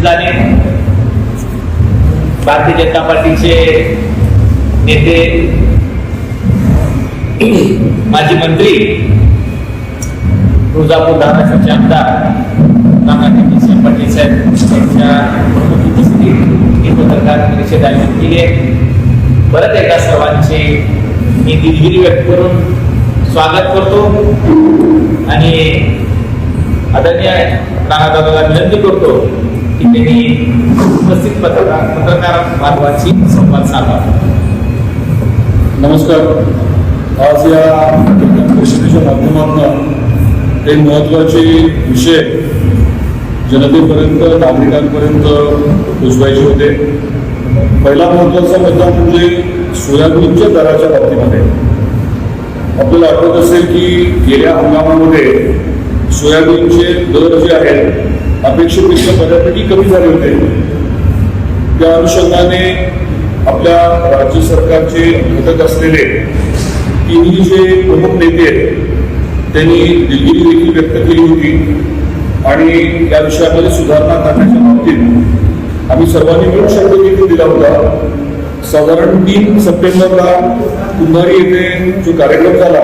उपस्थित भारतीय जनता पार्टीचे नेते माजी मंत्री तुळजापूर धाराशिवचे आमदार पाटील साहेब यांच्या ही पत्रकार परिषद आयोजित केली आहे. परत एकदा सर्वांचे मी दिलगिरी व्यक्त करून स्वागत करतो आणि आदरणीय राणादादाला विनंती करतो उपस्थित पत्रकार पत्रकार बांधवांशी संवाद साधावा नमस्कार. आज या परिषदेच्या माध्यमातून एक महत्त्वाचे विषय जनतेपर्यंत नागरिकांपर्यंत पोचवायचे होते. पहिला महत्त्वाचा मुद्दा म्हणजे सोयाबीनच्या दराच्या बाबतीमध्ये. आपल्याला आठवत असेल की गेल्या हंगामामध्ये सोयाबीनचे दर जे आहेत अपेक्षेपेक्षा बऱ्यापैकी कमी झाले होते. त्या अनुषंगाने आपल्या राज्य सरकारचे घटक असलेले तिन्ही जे प्रमुख नेते आहेत त्यांनी दिलगिरी देखील व्यक्त केली होती. आणि या विषयामध्ये सुधारणा करण्याच्या बाबतीत आम्ही सर्वांनी मिळून शब्द देखील दिला होता. साधारण तीन सप्टेंबरला कुंभारी येथे जो कार्यक्रम झाला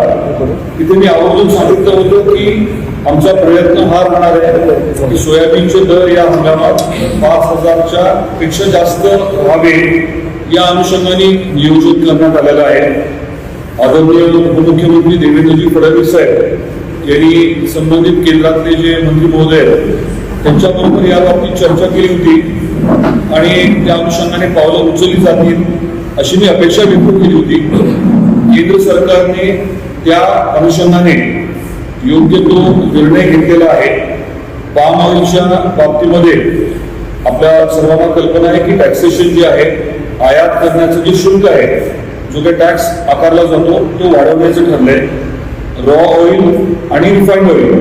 तिथे मी आवर्जून सांगितलं होतं की आमचा प्रयत्न हा राहणार आहे की सोयाबीनचे दर या हंगामात पाच हजारच्या पेक्षा जास्त व्हावे या अनुषंगाने नियोजित करण्यात आलेलं आहे. आदरणीय उपमुख्यमंत्री देवेंद्रजी फडणवीस साहेब यांनी संबंधित केंद्रातले जे मंत्री महोदय आहेत, त्यांच्याबरोबर या बाबतीत चर्चा केली होती आणि त्या अनुषंगाने पावलं उचलली जातील अशी मी अपेक्षा व्यक्त केली होती. केंद्र सरकारने त्या अनुषंगाने योग्य तो निर्णय घेतलेला आहे. पाम ऑइलच्या बाबतीमध्ये आपल्या सर्वांना कल्पना आहे की टॅक्सेशन जे आहे आयात करण्याचं जे शुल्क आहे जो काही टॅक्स आकारला जातो तो वाढवण्याचं ठरलंय. रॉ ऑइल आणि रिफाईंड ऑइल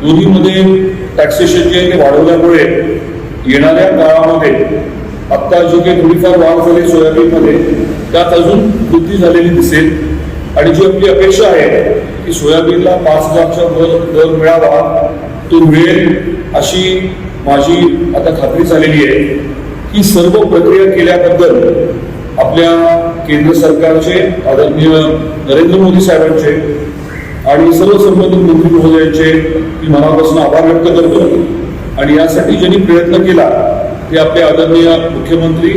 दोन्हीमध्ये टॅक्सेशन जे आहे ते वाढवल्यामुळे येणाऱ्या काळामध्ये आत्ता जी काही थोडीफार वाढ झाली सोयाबीनमध्ये त्यात अजून वृद्धी झालेली दिसेल. आणि जी आपली अपेक्षा आहे की सोयाबीनला पाच हजारच्या वर दर मिळावा तो मिळेल अशी माझी आता खात्री झालेली आहे की सर्व प्रक्रिया केल्याबद्दल आपल्या केंद्र सरकारचे आदरणीय नरेंद्र मोदी साहेबांचे आणि सर्व संबंधित मंत्री महोदयांचे मी मनापासून आभार व्यक्त करतो. आणि यासाठी ज्यांनी प्रयत्न केला ते आपले आदरणीय मुख्यमंत्री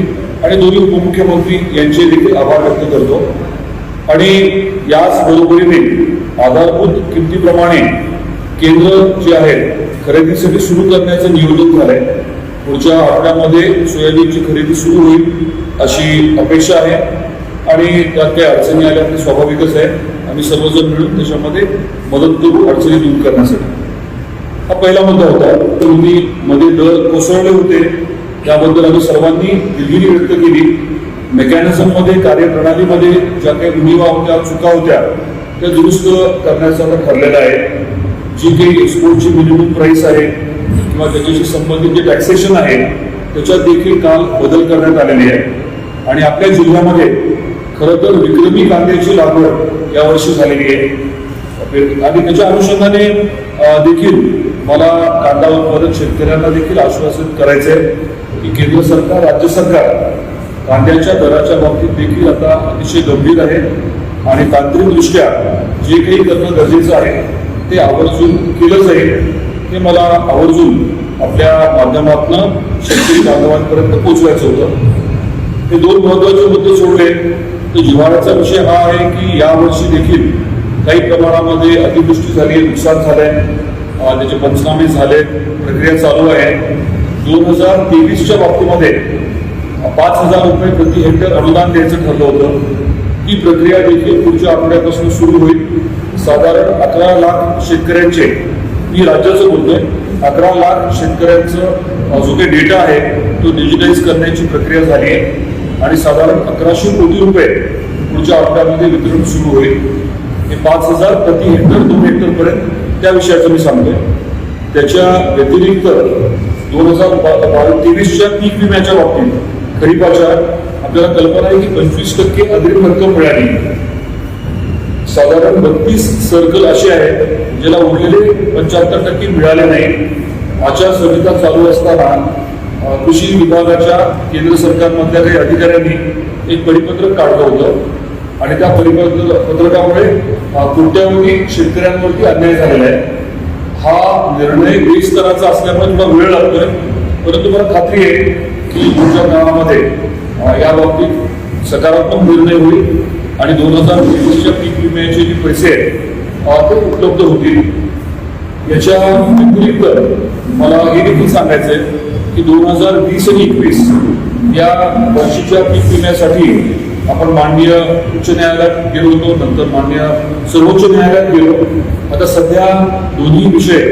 आणि दोन्ही उपमुख्यमंत्री यांचे देखील आभार व्यक्त करतो. आणि याच बरोबरीने आधारभूत किमतीप्रमाणे केंद्र जे आहे खरेदीसाठी सुरू करण्याचं नियोजन झालंय. पुढच्या आठवड्यामध्ये सोयाबीनची खरेदी सुरू होईल अशी अपेक्षा आहे. आणि त्यात काही अडचणी आल्या ते स्वाभाविकच आहे. आम्ही सर्वजण मिळून त्याच्यामध्ये मदत करू अडचणी दूर करण्यासाठी. हा पहिला मुद्दा होता. तुम्ही मध्ये दर कोसळले होते. त्याबद्दल आम्ही सर्वांनी दिलगिरी व्यक्त केली. मेकॅनिझममध्ये कार्यप्रणालीमध्ये ज्या काही उणीवा होत्या चुका होत्या ते दुरुस्त करण्याचं आता ठरलेलं आहे. जी काही एक्सपोर्टची मिनिमम प्राइस आहे किंवा त्याच्याशी संबंधित जे टॅक्सेशन आहे त्याच्यात देखील काल बदल करण्यात आलेले आहे आणि आपल्या जिल्ह्यामध्ये खरं तर विक्रमी कांद्याची लागवड यावर्षी झालेली आहे. आणि त्याच्या अनुषंगाने देखील मला कांदा उत्पादक शेतकऱ्यांना देखील आश्वासित करायचे की केंद्र सरकार राज्य सरकार कांद्याच्या दराच्या बाबतीत देखील आता अतिशय गंभीर आहे. आणि तांत्रिकदृष्ट्या जे काही करणं गरजेचं आहे ते आवर्जून केलं जाईल. हे मला आवर्जून आपल्या माध्यमातून शेतकरी बांधवांपर्यंत पोचवायचं होतं. हे दोन महत्त्वाचे मुद्दे सोडले. तर जिव्हाळ्याचा विषय हा आहे की यावर्षी देखील काही प्रमाणामध्ये अतिवृष्टी झाली आहे नुकसान झालंय. त्याचे पंचनामे झाले प्रक्रिया चालू आहे. दोन हजार तेवीसच्या बाबतीमध्ये पाच हजार रुपये प्रति हेक्टर अनुदान द्यायचं ठरलं होतं. ही प्रक्रिया देखील पुढच्या आठवड्यापासून सुरू होईल. साधारण अकरा लाख शेतकऱ्यांचे मी राज्याचं बोलतोय अकरा लाख शेतकऱ्यांचं जो काही डेटा आहे तो डिजिटाईज करण्याची प्रक्रिया झाली आहे. आणि साधारण अकराशे कोटी रुपये पुढच्या आठवड्यामध्ये वितरण सुरू होईल. हे पाच हजार प्रति हेक्टर दोन हेक्टर पर्यंत त्या विषयाचं मी सांगतोय. त्याच्या व्यतिरिक्त दोन हजार तेवीसच्या पीक विम्याच्या बाबतीत खरीपाच्या आपल्याला कल्पना आहे की पंचवीस टक्के अग्रिम रक्कम मिळाली. साधारण बत्तीस सर्कल असे आहेत ज्याला उरलेले पंच्याहत्तर टक्के मिळाले नाही. आचारसंहिता चालू असताना कृषी विभागाच्या केंद्र सरकारमधल्या काही अधिकाऱ्यांनी एक परिपत्रक काढलं होतं. आणि त्या परिपत्र पत्रकामुळे कोट्यावधी शेतकऱ्यांवरती अन्याय झालेला आहे. हा निर्णय बेस्तराचा असल्यामुळे थोडा वेळ लागतोय. परंतु मला खात्री आहे की तुमच्या गावामध्ये या बाबतीत सकारात्मक निर्णय होईल आणि दोन हजार तेवीसच्या पीक विम्याचे जे पैसे आहेत ते उपलब्ध होतील. याच्या व्यतिरिक्त मला हे देखील सांगायचं आहे की दोन हजार वीस आणि एकवीस या वर्षीच्या पीक विम्यासाठी आपण माननीय उच्च न्यायालयात गेलो होतो नंतर माननीय सर्वोच्च न्यायालयात गेलो. आता सध्या दोन्ही विषय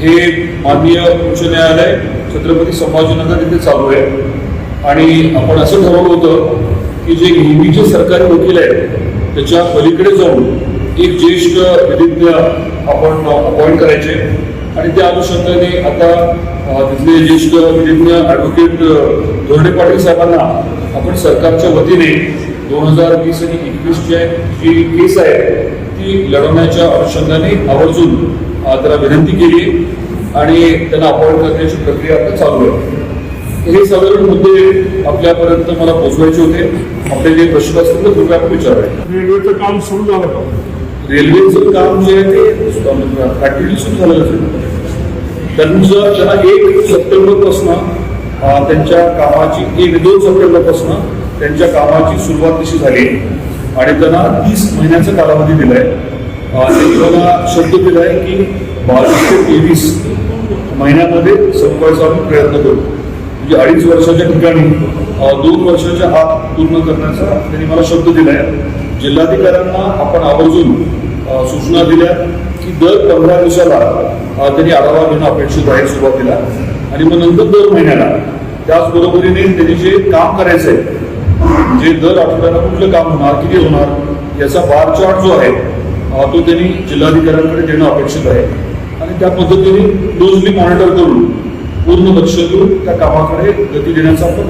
हे माननीय उच्च न्यायालय छत्रपती संभाजीनगर इथे चालू आहे आणि आपण असं ठरवलं होतं की जे नेहमीचे सरकारी वकील आहेत त्याच्या पलीकडे जाऊन एक ज्येष्ठ विधिज्ञ आपण अपॉइंट करायचे. आणि त्या अनुषंगाने आता तिथले ज्येष्ठ विधिज्ञ ॲडव्होकेट धोरणे पाटील साहेबांना आपण सरकारच्या वतीने दोन हजार वीस आणि एकवीसची जी केस आहे ती लढवण्याच्या अनुषंगाने आवर्जून त्याला विनंती केली. आणि त्यांना अपॉइंट करण्याची प्रक्रिया आता चालू आहे. हे साधारण मुद्दे आपल्यापर्यंत मला पोहोचवायचे होते. आपले जे प्रश्न असतील तर कृपया आपण विचारावे रेल्वेचं काम सुरू झालं का? रेल्वेचं काम जे आहे ते प्रॅक्टिकली सुरू झालेलं आहे. त्यांचं त्यांना एक सप्टेंबरपासून त्यांच्या कामाची एक दोन सप्टेंबरपासून त्यांच्या कामाची सुरुवात तशी झाली. आणि त्यांना तीस महिन्याचा कालावधी दिलाय. त्यांनी मला शब्द दिलाय की बावीस ते तेवीस महिन्यामध्ये संपवायचा आम्ही प्रयत्न करू. म्हणजे अडीच वर्षाच्या ठिकाणी दोन वर्षाच्या आत पूर्ण करण्याचा त्यांनी मला शब्द दिलाय. जिल्हाधिकाऱ्यांना आपण आवर्जून सूचना दिल्या की दर पंधरा दिवसाला त्यांनी आढावा घेणं अपेक्षित आहे सुरुवातीला. आणि मग नंतर दर महिन्याला. त्याचबरोबरीने त्यांनी जे काम करायचं आहे दर आठवड्याला कुठलं काम होणार किती होणार याचा बार चार्ट जो आहे तो त्यांनी जिल्हाधिकाऱ्यांकडे देणं अपेक्षित आहे. आणि त्या पद्धतीने क्लोजली मॉनिटर करून पूर्ण लक्ष देऊन त्या कामाकडे गती देण्याचा आपण